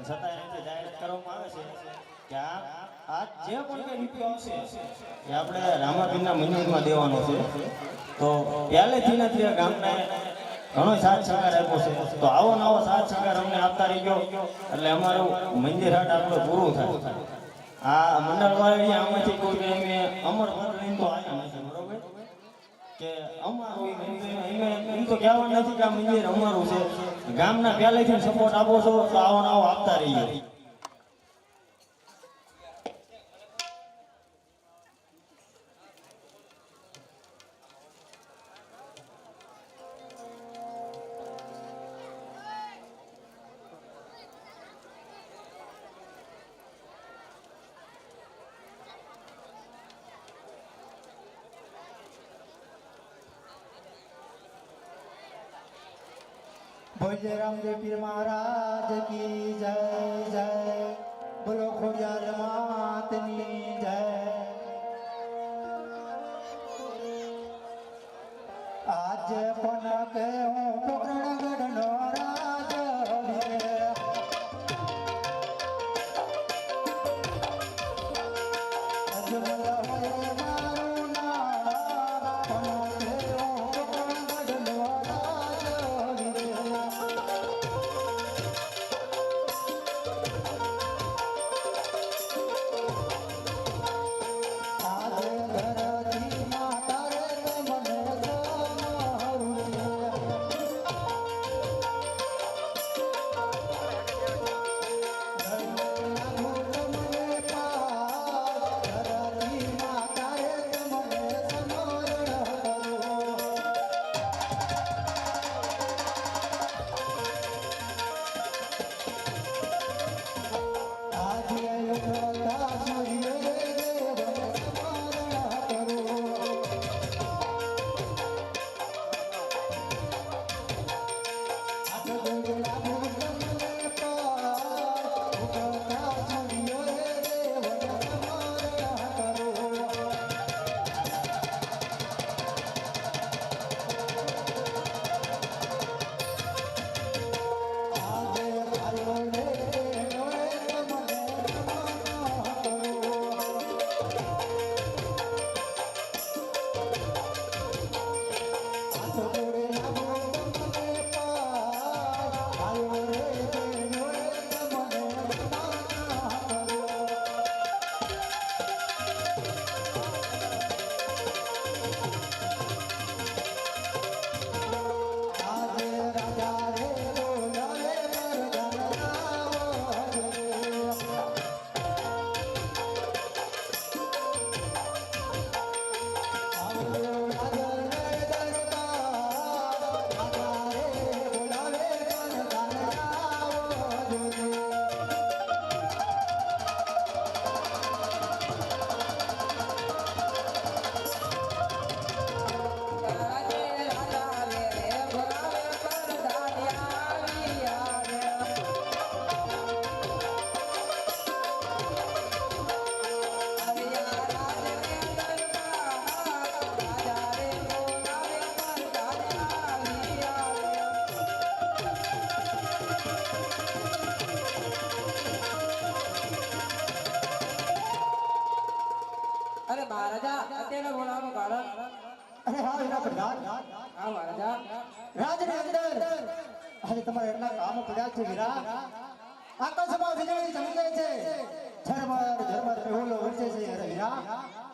પણ છતાં અહીંથી જાહેરાત કરવામાં આવે છે કે આ આ જે પણ કંઈ રૂપિયો આવશે, એ આપણે રામાપીરના મંદિરમાં દેવાનો છે. તો પહેલેથી નથી આ ગામને ઘણો સાથ સહકાર આપ્યો છે. તો આવો નવો સાથ સહકાર અમને આપતા રહી ગયો એટલે અમારું મંદિર હાટ આપણું પૂરું થાય. આ મંડળ વાળી આમાંથી કોઈ અમે અમર લઈને તો આવ્યા નથી, બરોબર? કે અમારું મંદિર એમ તો કહેવાનું નથી કે આ મંદિર અમારું છે. ગામના પહેલેથી સપોર્ટ આપો છો તો આવો આવો આપતા રહીએ. ભોજે રામદેવ પીર મહારાજ કી જય જય. બોલો ખોડિયાર માતની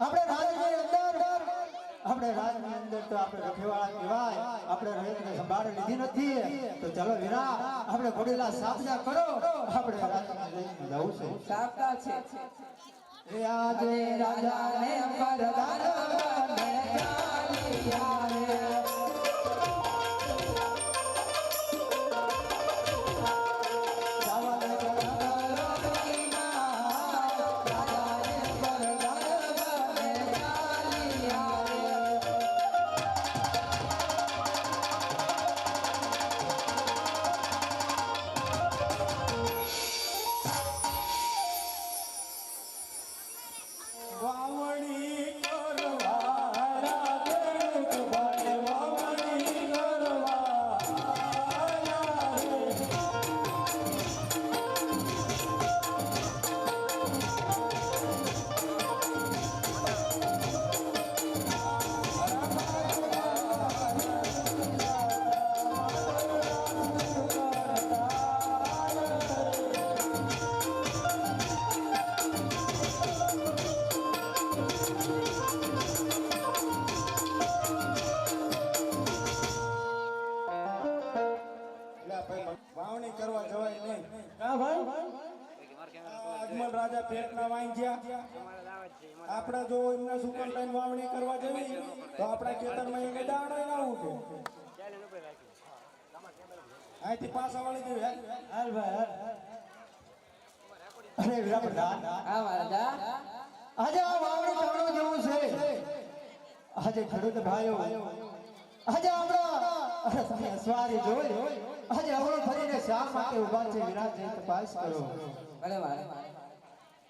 આપણે રાજની અંદર આપણે રાજની અંદર તો આપણે રખેવાળા કહેવાય. આપણે રહીને સંભાળ લીધી નથી. તો ચલો વીરા આપણે ઘોડેલા સાબજા કરો. આપણે રાજમાં જઈને જવું છે. સાબતા છે. આજે રાજાને વરદાન બને ગયા આપણે જો એમને સુપર લાઈન વાવણી કરવા જવી તો આપણા ખેતરમાં એક દાડો ના છે અહીંથી પાછા વાળી દેવી હાલ. ભાઈ હાલ. અરે વીરા હા મહારાજા આજે આ વાવણી ટાણું જેવું છે. આજે ખેડૂત ભાઈઓ આજે આપણા અરે તમે અસવારી જોઈ. આજે અવળો ફરીને શા માટે છે? વિરાજની તપાસ કરો. અરે મારે.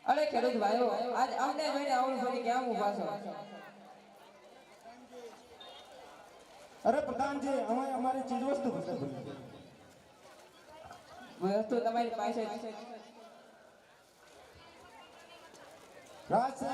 અરે ખેડૂત ભાઈઓ આજ અમને જોઈને આવડું ફરી કેમ ઊભા છો. અરે પ્રધાનજી અમે અમારી ચીજ વસ્તુ વસ્તુ તમારી પાસે જ. પર રાસે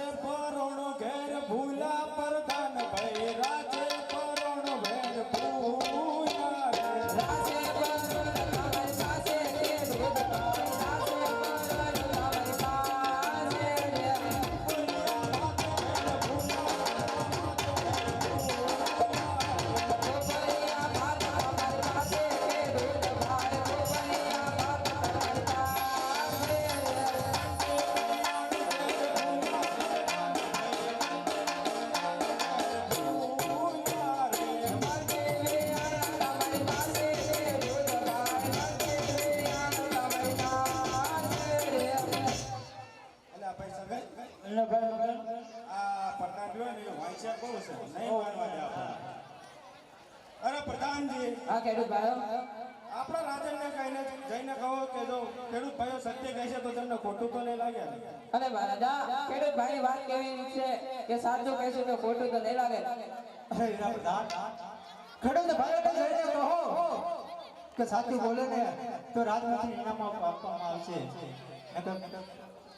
સગાઈ? આ પ્રધાન રહ્યો ને એ વાંચ્યા બહુ છે. નહીં માનવા દે અરે પ્રધાનજી આપણા રાજનને કહીને જઈને કહો કે જો ખેડૂત ભાઈઓ સત્ય કહે છે તો તમને ખોટું તો નહીં લાગે અરે મહારાજા ખેડૂત ભાઈની વાત કેવી છે કે સાચું કહેશું તો ખોટું તો નહીં લાગે? અરે વીરા પ્રધાન ખેડૂત ભાઈઓને જઈને કહો કે સાચું બોલે ને તો રાજમાંથી ઇનામ આપવામાં આવશે.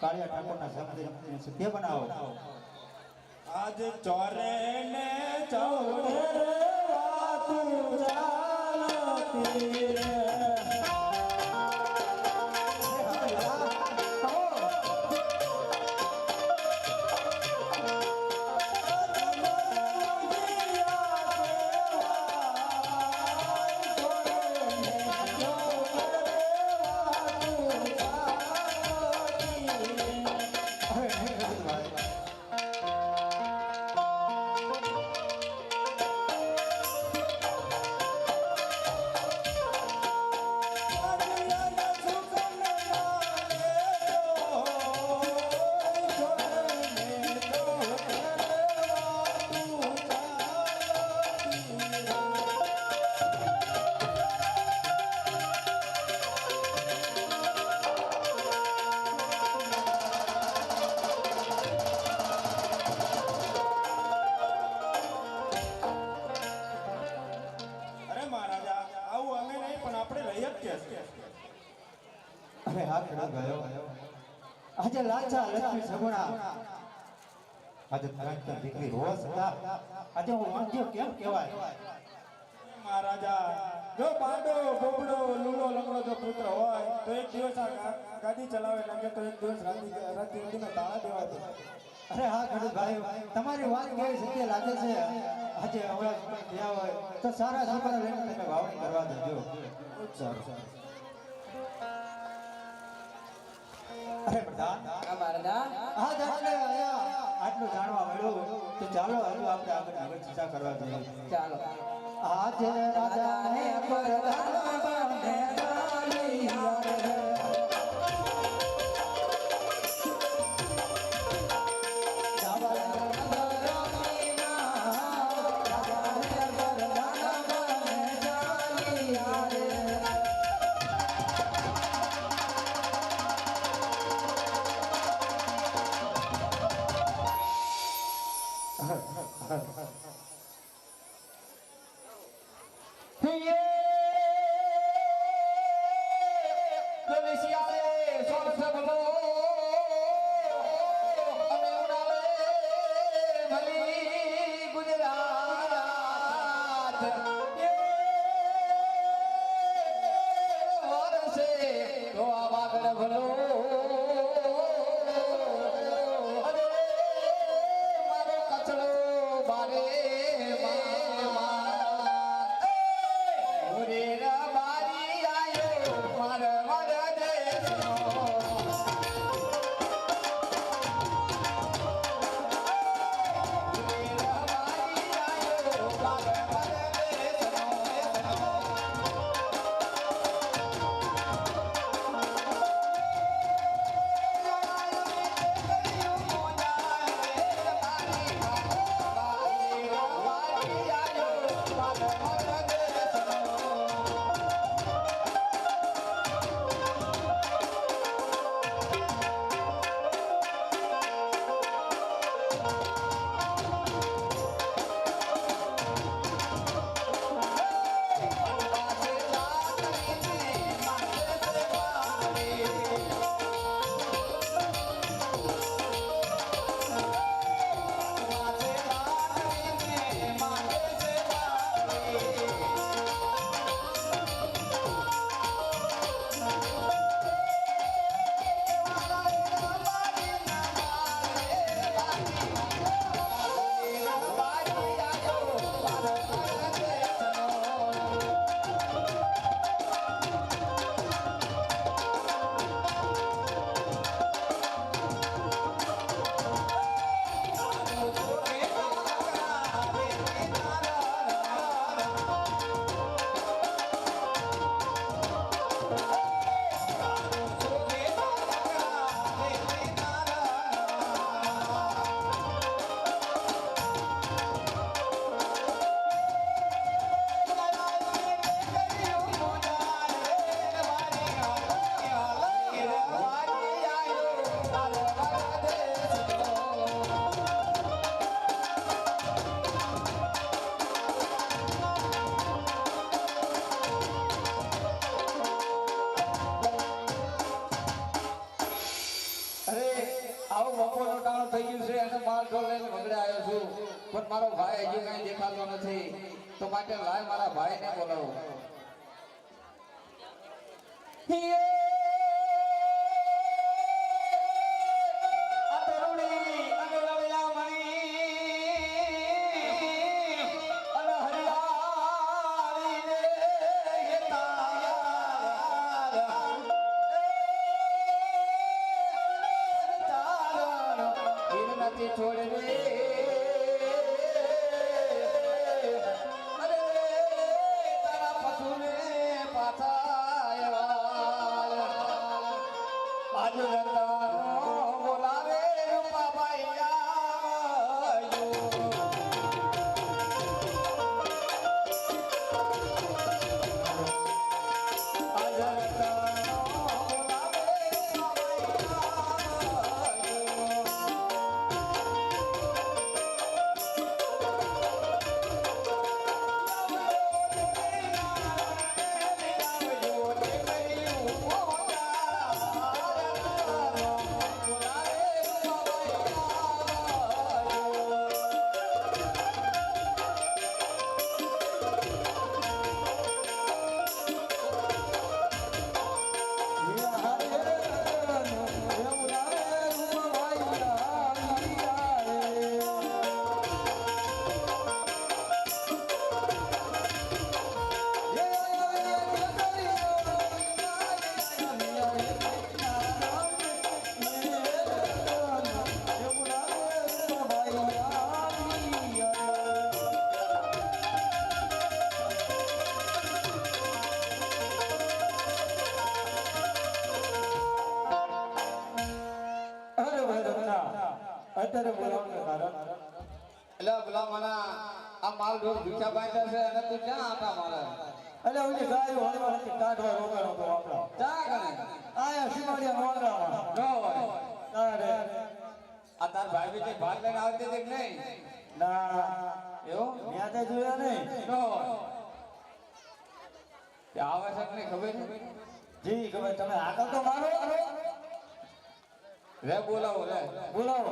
કાળિયા ઠાકોરના શબ્દ સત્ય બનાવો આજ ચોરે ને ચૌરે વાતું ચાલતી રે. અરે ગયો. આજે લાચા લક્ષ્મી સગુણા. આજે ત્રણ દીકરી હોવા છતાં આજે હું વાંધ્યો કેમ કહેવાય? મહારાજા જો પાંડો બોબડો લૂલો લંગડો જો પુત્ર હોય તો એક દિવસ આ ગાડી ચલાવે લાગે તો એક દિવસ રાતી રાતી રાતીના તાળા દેવા દે અરે હા ખેડૂત ભાઈ તમારી વાત કેવી સત્ય લાગે છે? આજે હવે ગયા હોય તો સારા છોકરા લઈને તમે વાવણી કરવા દેજો. સારું સારું. અરે પ્રધાન હા આ અહીંયા આટલું જાણવા મળ્યું. તો ચાલો હજુ આપણે આગળ આગળ ચર્ચા કરવા જઈએ. ચાલો. આજે રાજાને પ્રધાન બને ચાલિયા પણ મારો ભાઈ હજી કઈ દેખાતો નથી. તો માટે લાય મારા ભાઈને બોલાવો. એટલે આ માલ ઢોર ભીખા બાંધ્યા છે અને તું ક્યાં આટા મારે? એટલે ઓલી હોય હોળવા હતી કાઢો રોકાણો તો આપણો. ચા કરે આયા સીમાડિયા મોંગરામાં ન હોય. તારે. આ તાર ભાઈ બીજી ભાગ લઈને આવતી દેખ નહીં? ના. એવું? મેં તે જોયા નહીં. ન તે આવે છે કે નહીં ખબર? જી ખબર. તમે આગળ તો મારો. રે બોલાવો રે બોલાવો.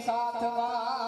સાથમાં